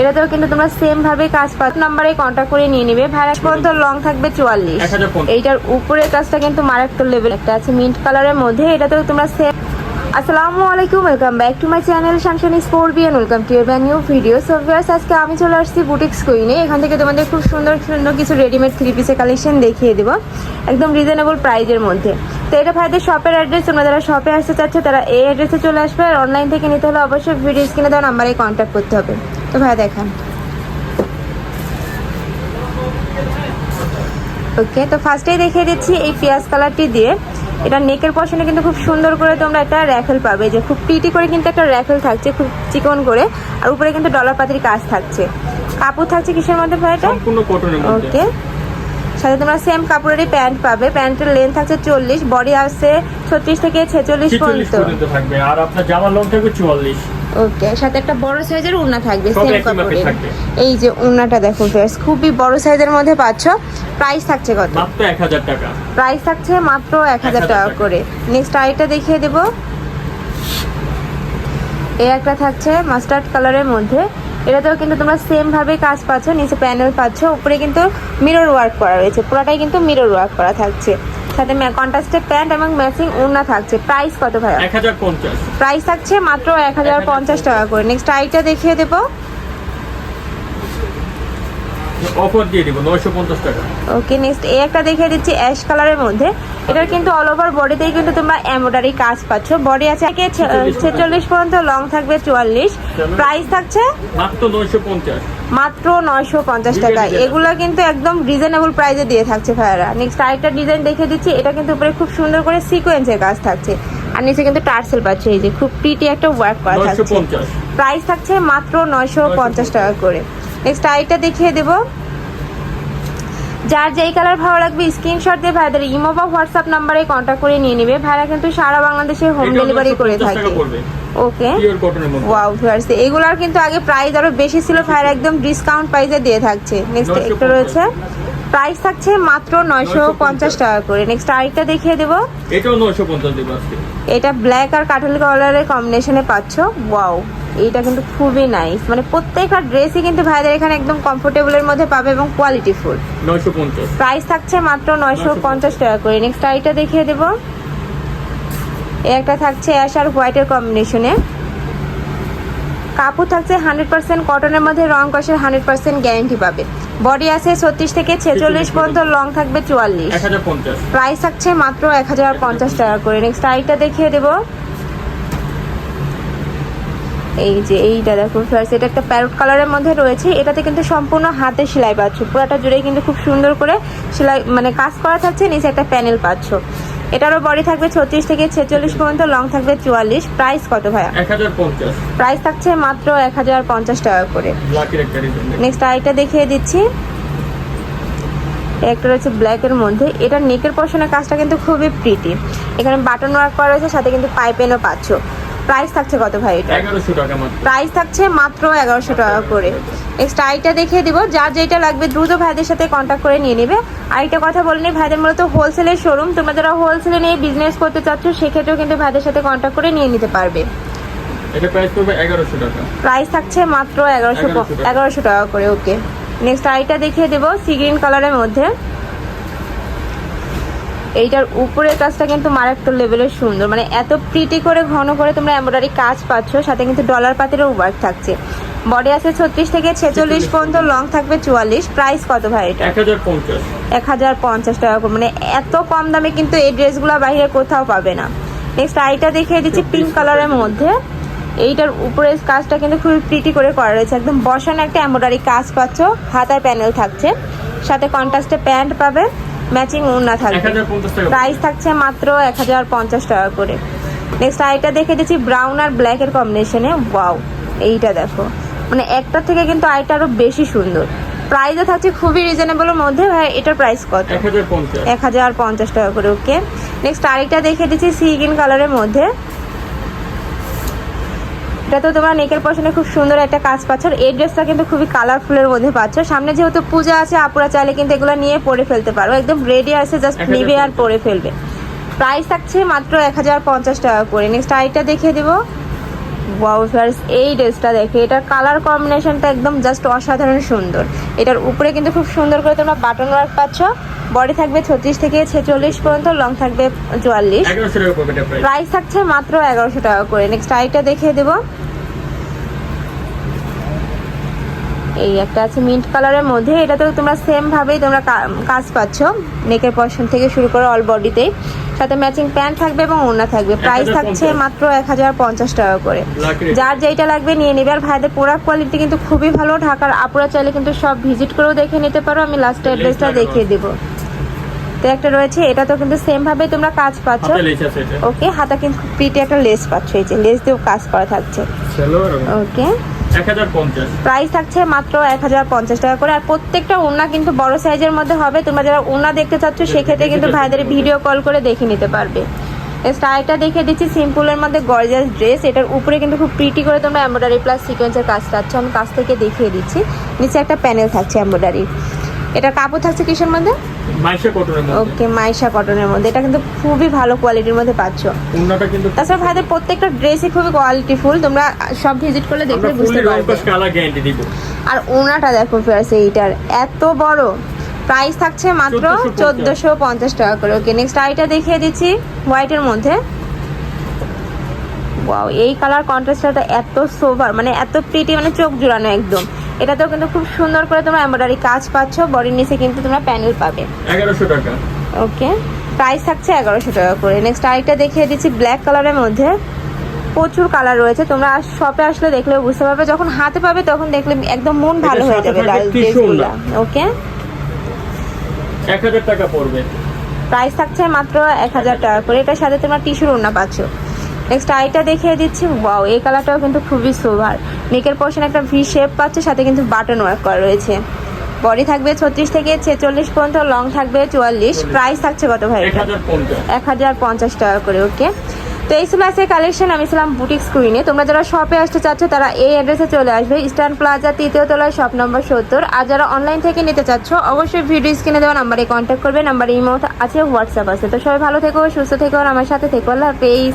এটাতেও কিন্তু তোমরা সেম ভাবে কাজ পাঁচ নাম্বারে কন্ট্যাক্ট করে নিয়ে নিবে। ভাড়া পর্যন্ত লং থাকবে চুয়াল্লিশ। এইটার উপরের কাজটা কিন্তু মারাত্মক লেভেল একটা আছে। মিন্ট কালারের মধ্যে এটাতেও তোমরা সেম আসসালামু আলাইকুম welcome back to my channel শানশানি sport বিয়ান ওয়েলকাম টু এবার নিউ ভিডিও সো ভিউয়ার্স আজকে আমি চলে আসছি বুটিক্স কুইনে এখান থেকে তোমাদের খুব সুন্দর সুন্দর কিছু রেডিমেড থ্রি পিসের কালেকশন দেখিয়ে দেবো। একদম রিজনেবল প্রাইজের মধ্যে। তো এটা ভাইদের শপের অ্যাড্রেস তোমরা যারা শপে আসতে চাচ্ছ তারা এই অ্যাড্রেসে চলে আসবে। আর অনলাইন থেকে নিতে হলে অবশ্যই ভিডিও স্ক্রিনে দেওয়া নাম্বারে কন্ট্যাক্ট করতে হবে। তো ভাই দেখেন। ওকে তো ফার্স্টেই দেখিয়ে দিচ্ছি এই পেঁয়াজ কালারটি দিয়ে। এটা নেকের পশনে কিন্তু খুব সুন্দর করে তোমরা একটা র্যাফেল পাবে। যে খুব প্রিটি করে কিন্তু একটা র্যাফেল থাকছে খুব চিকন করে। আর উপরে কিন্তু ডলার পাতির কাজ থাকছে। কাপড় থাকছে কিসের মধ্যে ভাইটা এটা? ওকে সাথে তোমরা সেম কাপড়েরই প্যান্ট পাবে। প্যান্টের লেন্থ থাকছে চল্লিশ বডি আসছে ছত্রিশ থেকে ছেচল্লিশ পর্যন্ত। থাকবে। আর আপনার জামার লং থাকবে চুয়াল্লিশ। ওকে সাথে একটা বড় সাইজের উন্না থাকবে সেম কাপড়ের এই যে উন্নাটা দেখো ফ্রেন্ডস খুবই বড় সাইজের মধ্যে পাচ্ছ। প্রাইস থাকছে কত? মাত্র এক হাজার টাকা। প্রাইস থাকছে মাত্র এক হাজার 1000 টাকা টাকা। করে। নেক্সট আইটা দেখিয়ে দেব। এই একটা থাকছে মাস্টার্ড কালারের মধ্যে। এটাতেও কিন্তু তোমরা সেম ভাবে কাজ পাচ্ছ নিচে প্যানেল পাচ্ছ উপরে কিন্তু মিরর ওয়ার্ক করা রয়েছে। পুরোটাই কিন্তু মিরর ওয়ার্ক করা থাকছে। সাথে কন্ট্রাস্টের প্যান্ট এবং ম্যাচিং ওড়না থাকছে। প্রাইস কত ভাই প্রাইস থাকছে মাত্র এক হাজার পঞ্চাশ টাকা করে। নেক্সট আইটা দেখিয়ে দেবো। অফার দিয়ে দিব নয়শো পঞ্চাশ টাকা। ওকে নেক্সট এই একটা দেখিয়ে দিচ্ছি অ্যাশ কালারের মধ্যে। এটার কিন্তু অল ওভার বডিতেই কিন্তু তোমরা এমব্রয়ডারি কাজ পাচ্ছ। বডি আছে একে ছেচল্লিশ পর্যন্ত। লং থাকবে চুয়াল্লিশ। প্রাইস থাকছে? মাত্র নয়শো পঞ্চাশ। মাত্র নয়শো পঞ্চাশ টাকা এগুলো কিন্তু একদম রিজনেবল প্রাইসে দিয়ে থাকছে ভাইয়ারা। নেক্সট আরেকটা ডিজাইন দেখিয়ে দিচ্ছি। এটা কিন্তু উপরে খুব সুন্দর করে সিকোয়েন্সের কাজ থাকছে। আর নিচে কিন্তু টার্সেল পাচ্ছে এই যে খুব প্রিটি একটা ওয়ার্ক করা থাকছে। প্রাইস থাকছে মাত্র নয়শো পঞ্চাশ। টাকা করে। নেক্সট আইটা দেখিয়ে দেবো। যার যেই কালার ভালো লাগবে স্ক্রিনশট দিয়ে ভাইদের ইমো বা হোয়াটসঅ্যাপ নাম্বারে কন্ট্যাক্ট করে নিয়ে নেবে। ভাইরা কিন্তু সারা বাংলাদেশে হোম ডেলিভারি করে থাকে। ওকে ওয়াও ভিউয়ার্স এগুলার কিন্তু আগে প্রাইস আরও বেশি ছিল। ভাইরা একদম ডিসকাউন্ট প্রাইসে দিয়ে থাকছে। নেক্সট 950 একটা রয়েছে। প্রাইস থাকছে মাত্র নয়শো পঞ্চাশ টাকা করে। নেক্সট আরেকটা দেখিয়ে দেবো। এটাও নয়শো পঞ্চাশ আজকে। এটা ব্ল্যাক আর কাঠেল কালারের কম্বিনেশনে পাচ্ছ। ওয়াও এইটা কিন্তু খুবই নাইস মানে প্রত্যেকটা ড্রেসই কিন্তু ভাইদের এখানে একদম কমফোর্টেবলের মধ্যে পাবে এবং কোয়ালিটি ফুল নয়শো পঞ্চাশ। প্রাইস থাকছে মাত্র নয়শো পঞ্চাশ টাকা করে। নেক্সট আইটা দেখিয়ে দেবো। এই একটা থাকছে অ্যাশ আর হোয়াইটের কম্বিনেশনে কাপড় থাকছে হান্ড্রেড পার্সেন্ট কটনের মধ্যে রং কষের হান্ড্রেড পার্সেন্ট গ্যারেন্টি পাবে। বডি আছে ছত্রিশ থেকে ছেচল্লিশ পর্যন্ত লং থাকবে চুয়াল্লিশ। প্রাইস থাকছে মাত্র এক হাজার পঞ্চাশ টাকা করে। নেক্সট আইটা দেখিয়ে দেবো। এই যে এইটা দেখো ফার্স্ট এটা একটা প্যারট কালারের মধ্যে রয়েছে। এটাতে কিন্তু সম্পূর্ণ হাতে সেলাই পাচ্ছ। পুরোটা জুড়ে কিন্তু খুব সুন্দর করে সেলাই মানে কাজ করা থাকছে নিচে একটা প্যানেল পাচ্ছ। এটারও বডি থাকবে ছত্রিশ থেকে ছেচল্লিশ পর্যন্ত লং থাকবে চুয়াল্লিশ। প্রাইস কত ভাইয়া? প্রাইস থাকছে মাত্র এক হাজার পঞ্চাশ টাকা করে। নেক্সট আইটা দেখিয়ে দিচ্ছি। একটা রয়েছে ব্ল্যাকের মধ্যে। এটা নেকের পশনের কাজটা কিন্তু খুবই প্রিটি এখানে বাটন ওয়ার্ক করা রয়েছে সাথে কিন্তু পাইপেনও পাচ্ছ। প্রাইস থাকছে কত ভাই এটা? এগারোশো টাকা মাত্র। প্রাইস থাকছে মাত্র এগারোশো টাকা করে। নেক্সট আইটা দেখিয়ে দিব। যার যেটা লাগবে দ্রুত ভাইদের সাথে কন্ট্যাক্ট করে নিয়ে নেবে। আরেকটা কথা বলে নিই ভাইদের মূলত হোলসেলের শোরুম তোমরা যারা হোলসেলে নিয়ে বিজনেস করতে চাচ্ছ সেক্ষেত্রেও কিন্তু ভাইদের সাথে কন্ট্যাক্ট করে নিয়ে নিতে পারবে। এটা প্রাইস পড়বে এগারোশো টাকা। প্রাইস থাকছে মাত্র এগারোশো 1100 টাকা। এগারোশো টাকা করে ওকে নেক্সট আইটা দেখিয়ে দেবো সি গ্রিন কালারের মধ্যে। এইটার উপরের কাজটা কিন্তু মারাত্মক লেভেলের সুন্দর। মানে এত প্রিটি করে ঘন করে তোমরা এমব্রয়ডারি কাজ পাচ্ছ সাথে কিন্তু ডলার পাতেরও ওয়ার্ক থাকছে। বডি আছে ছত্রিশ থেকে ছেচল্লিশ পর্যন্ত লং থাকবে চুয়াল্লিশ। প্রাইস কত ভাই এটা? এক হাজার পঞ্চাশ। টাকা করে। মানে এত কম দামে কিন্তু এই ড্রেসগুলো বাইরে কোথাও পাবে না। নেক্সট আইটা দেখিয়ে দিচ্ছি পিঙ্ক কালারের মধ্যে। এইটার উপরের কাজটা কিন্তু খুবই প্রিটি করে করা রয়েছে। একদম বসানো একটা এমব্রয়ডারি কাজ পাচ্ছ। হাতার প্যানেল থাকছে। সাথে কন্ট্রাস্টে প্যান্ট পাবে। ম্যাচিং ওড়না থাকবে। প্রাইস থাকছে মাত্র এক হাজার পঞ্চাশ টাকা করে। নেক্সট আইটা দেখে দিচ্ছি ব্রাউন আর ব্ল্যাকের কম্বিনেশনে ওয়াও এইটা দেখো। মানে একটা থেকে কিন্তু আইটা আরও বেশি সুন্দর। প্রাইসও থাকছে খুবই রিজনেবলের মধ্যে। ভাই এটার প্রাইস কত? এক হাজার পঞ্চাশ। এক হাজার পঞ্চাশ টাকা করে ওকে নেক্সট আরেকটা দেখে দিচ্ছি সি গ্রিন কালারের মধ্যে। এটা তো তোমার নেকের পশনে খুব সুন্দর একটা কাজ পাচ্ছ। এই ড্রেসটা কিন্তু খুবই কালারফুলের মধ্যে পাচ্ছ। সামনে যেহেতু পূজা আছে আপুরা চাইলে কিন্তু এগুলো নিয়ে পরে ফেলতে পারো। একদম রেডি আছে জাস্ট 1050 নিবে আর পরে ফেলবে। প্রাইস থাকছে মাত্র এক হাজার পঞ্চাশ টাকা করে। নেক্সট আরেকটা দেখিয়ে দেবো। ওয়াও এই ড্রেসটা দেখে এটার কালার কম্বিনেশনটা একদম জাস্ট অসাধারণ সুন্দর। এটার উপরে কিন্তু খুব সুন্দর করে তোমরা বাটন ওয়ার্ক পাচ্ছ। বডি থাকবে ছত্রিশ থেকে ছেচল্লিশ পর্যন্ত লং থাকবে চুয়াল্লিশ। প্রাইস থাকছে মাত্র এগারোশো টাকা করে। নেক্সট আরেকটা দেখিয়ে দেবো। এই একটা আছে মিন্ট কালারের মধ্যে। এটাতেও তোমরা সেম ভাবেই তোমরা কাজ পাচ্ছ। নেকের পশন থেকে শুরু করে অল বডিতেই সাথে ম্যাচিং প্যান্ট থাকবে এবং ওড়না থাকবে। প্রাইস থাকছে মাত্র এক হাজার পঞ্চাশ টাকা করে। যার যেটা লাগবে নিয়ে নেবে। আর ভাইদের প্রোডাক্ট কোয়ালিটি কিন্তু খুবই ভালো। ঢাকার আপুরা চাইলে কিন্তু সব ভিজিট করেও দেখে নিতে পারো। আমি লাস্ট অ্যাড্রেসটা দেখিয়ে দেবো। তো একটা রয়েছে। এটা তো কিন্তু সেম ভাবে তোমরা কাজ পাচ্ছ। ওকে হাতা কিন্তু প্রিটে একটা লেস পাচ্ছ। এই যে লেস দিয়েও কাজ করা থাকছে। ওকে প্রাইস থাকছে মাত্র এক হাজার পঞ্চাশ টাকা করে। আর প্রত্যেকটা ওনা কিন্তু বড় সাইজের মধ্যে হবে। তোমরা যারা ওনা দেখতে চাচ্ছ সেক্ষেত্রে কিন্তু ভাইদের ভিডিও কল করে দেখে নিতে পারবে। স্টাইলটা দেখে দিচ্ছি সিম্পলের মধ্যে গর্জাস ড্রেস এটার উপরে কিন্তু খুব প্রিটি করে তোমরা এমব্রয়ডারি প্লাস সিকোয়েন্সের কাজ থাকছে আমি কাছ থেকে দেখিয়ে দিচ্ছি। নিচে একটা প্যানেল থাকছে এমব্রয়ডারি এটা কাপড় থাকছে কিসের মধ্যে? মাইশা কটনের মধ্যে। ওকে মাইশা কটনের মধ্যে। এটা কিন্তু খুবই ভালো কোয়ালিটির মধ্যে পাচ্ছ। উন্নাটা কিন্তু তাছাড়া ভাইদের প্রত্যেকটা ড্রেসই খুবই কোয়ালিটিফুল তোমরা সব ভিজিট করলে দেখলে বুঝতে পারবে। গ্যারান্টি দিব। আর ওনাটা দেখো ফেয়ার্স এইটার। এত বড়। প্রাইস থাকছে মাত্র 1450 চোদ্দোশো পঞ্চাশ টাকা করে। ওকে নেক্সট আইটা দেখিয়ে দিচ্ছি হোয়াইটের মধ্যে। ওয়াও এই কালার কন্ট্রাস্টটা এত সোভার মানে এত প্রিটি মানে চোখ জুড়ানো একদম। এটাতেও কিন্তু খুব সুন্দর করে তোমরা এমব্রয়ডারি কাজ পাচ্ছ। বডির নিচে কিন্তু তোমরা প্যানেল পাবে। এগারোশো টাকা। ওকে। প্রাইস থাকছে এগারোশো টাকা করে। নেক্সট আরেকটা দেখিয়ে দিচ্ছি ব্ল্যাক কালারের মধ্যে। প্রচুর কালার রয়েছে। তোমরা শপে আসলে দেখলে বুঝতে পারবে। যখন হাতে পাবে তখন দেখলে একদম মন ভালো হয়ে যাবে ওকে। এক হাজার টাকা পড়বে। প্রাইস থাকছে মাত্র এক হাজার টাকা করে। এটার সাথে তোমরা টিস্যুর ওড়না পাচ্ছ। নেক্সট আইটা দেখিয়ে দিচ্ছি। ওয়াও এই কালারটাও কিন্তু খুবই সোভার নেকের পোর্শন একটা ভি শেপ পাচ্ছে সাথে কিন্তু বাটন ওয়ার্ক করা রয়েছে। বডি থাকবে ছত্রিশ থেকে ছেচল্লিশ পর্যন্ত লং থাকবে চুয়াল্লিশ। প্রাইস থাকছে কত ভাই এক হাজার পঞ্চাশ। টাকা করে ওকে তো এই ছিল আজকে কালেকশন আমি ছিলাম বুটিক স্ক্রিনে তোমরা যারা শপে আসতে চাচ্ছ তারা এই অ্যাড্রেসে চলে আসবে। ইস্টার্ন প্লাজা তৃতীয় তলায় শপ নম্বর সত্তর। আর যারা অনলাইন থেকে নিতে চাচ্ছ অবশ্যই ভিডিও স্ক্রিনে দেওয়া নাম্বারে কন্ট্যাক্ট করবে। নাম্বার ইমো আছে হোয়াটসঅ্যাপ আছে। তো সবাই ভালো থেকো সুস্থ থেকো আর আমার সাথে থেকো। আল্লাহ হাফেজ।